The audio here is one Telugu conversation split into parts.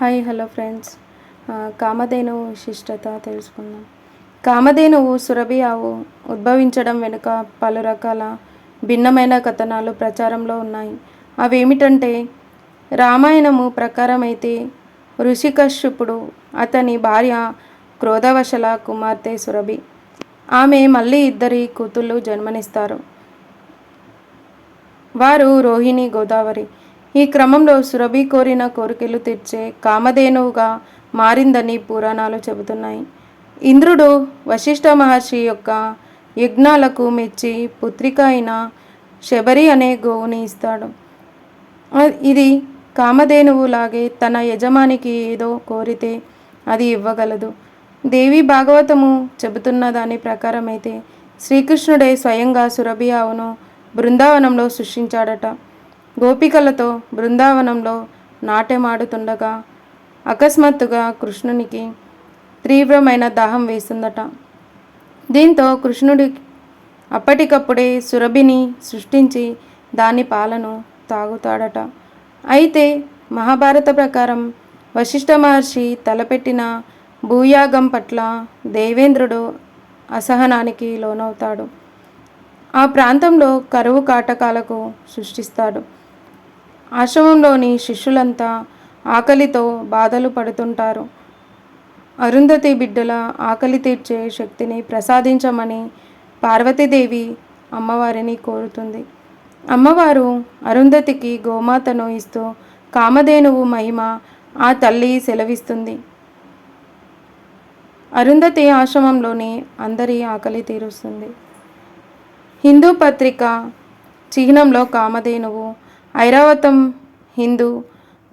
Hi hello friends. కామధేనువు విశిష్టత తెలుసుకుందాం. కామధేనువు సురభి ఆవు ఉద్భవించడం వెనుక పలు రకాల భిన్నమైన కథనాలు ప్రచారంలో ఉన్నాయి. అవేమిటంటే రామాయణము ప్రకారమైతే ఋషికశ్యపుడు అతని భార్య క్రోధవశల కుమార్తె సురభి. ఆమె మళ్ళీ ఇద్దరి కూతుళ్ళు జన్మనిస్తారు. వారు రోహిణి గోదావరి. ఈ క్రమంలో సురభి కోరిన కోరికలు తీర్చే కామధేనువుగా మారిందని పురాణాలు చెబుతున్నాయి. ఇంద్రుడు వశిష్ఠ మహర్షి యొక్క యజ్ఞాలకు మెచ్చి పుత్రిక అయిన శబరి అనే గోవుని ఇస్తాడు. ఇది కామధేనువు లాగే తన యజమానికి ఏదో కోరితే అది ఇవ్వగలదు. దేవి భాగవతము చెబుతున్న దాని ప్రకారమైతే శ్రీకృష్ణుడే స్వయంగా సురభి ఆవును బృందావనంలో సృష్టించాడట. గోపికలతో బృందావనంలో నాట్యమాడుతుండగా అకస్మాత్తుగా కృష్ణునికి తీవ్రమైన దాహం వేసిందట. దీంతో కృష్ణుడి అప్పటికప్పుడే సురభిని సృష్టించి దాని పాలను తాగుతాడట. అయితే మహాభారత ప్రకారం వశిష్ఠ మహర్షి తలపెట్టిన భూయాగం పట్ల దేవేంద్రుడు అసహనానికి లోనవుతాడు. ఆ ప్రాంతంలో కరువు కాటకాలకు సృష్టిస్తాడు. ఆశ్రమంలోని శిష్యులంతా ఆకలితో బాధలు పడుతుంటారు. అరుంధతి బిడ్డల ఆకలి తీర్చే శక్తిని ప్రసాదించమని పార్వతీదేవి అమ్మవారిని కోరుతుంది. అమ్మవారు అరుంధతికి గోమాతను ఇస్తూ కామధేనువు మహిమ ఆ తల్లి సెలవిస్తుంది. అరుంధతి ఆశ్రమంలోని అందరి ఆకలి తీరుస్తుంది. హిందూ పత్రిక చిహ్నంలో కామధేనువు ఐరావతం హిందూ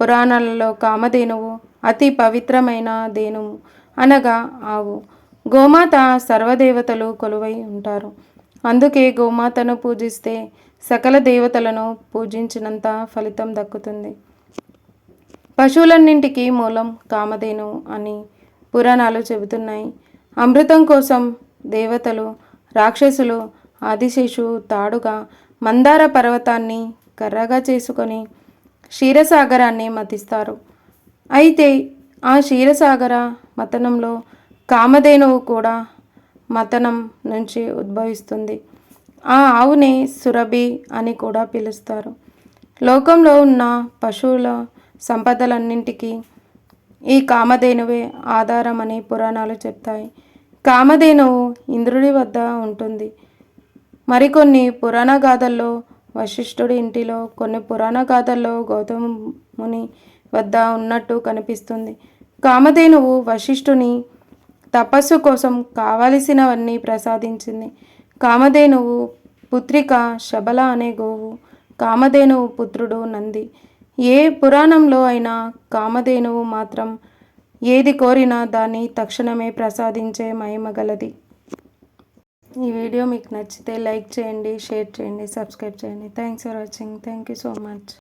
పురాణాలలో కామధేనువు అతి పవిత్రమైన ధేనువు అనగా ఆవు. గోమాత సర్వదేవతలు కొలువై ఉంటారు. అందుకే గోమాతను పూజిస్తే సకల దేవతలను పూజించినంత ఫలితం దక్కుతుంది. పశువులన్నింటికీ మూలం కామధేను అని పురాణాలు చెబుతున్నాయి. అమృతం కోసం దేవతలు రాక్షసులు ఆదిశేషు తాడుగా మందార పర్వతాన్ని కర్రగా చేసుకొని క్షీరసాగరాన్ని మతిస్తారు. అయితే ఆ క్షీరసాగర మతనంలో కామధేనువు కూడా మతనం నుంచి ఉద్భవిస్తుంది. ఆ ఆవుని సురభి అని కూడా పిలుస్తారు. లోకంలో ఉన్న పశువుల సంపదలన్నింటికీ ఈ కామధేనువే ఆధారం అని పురాణాలు చెప్తాయి. కామధేనువు ఇంద్రుడి వద్ద ఉంటుంది. మరికొన్ని పురాణ గాథల్లో వశిష్ఠుడి ఇంటిలో కొన్ని పురాణ గాథల్లో గౌతమ ముని వద్ద ఉన్నట్టు కనిపిస్తుంది. కామధేనువు వశిష్ఠుని తపస్సు కోసం కావలసినవన్నీ ప్రసాదించింది. కామధేనువు పుత్రిక శబల అనే గోవు కామధేనువు పుత్రుడు నంది. ఏ పురాణంలో అయినా కామధేనువు మాత్రం ఏది కోరినా దాన్ని తక్షణమే ప్రసాదించే మహిమ గలది. ఈ వీడియో మీకు నచ్చితే లైక్ చేయండి షేర్ చేయండి సబ్స్క్రైబ్ చేయండి. Thanks for watching thank you so much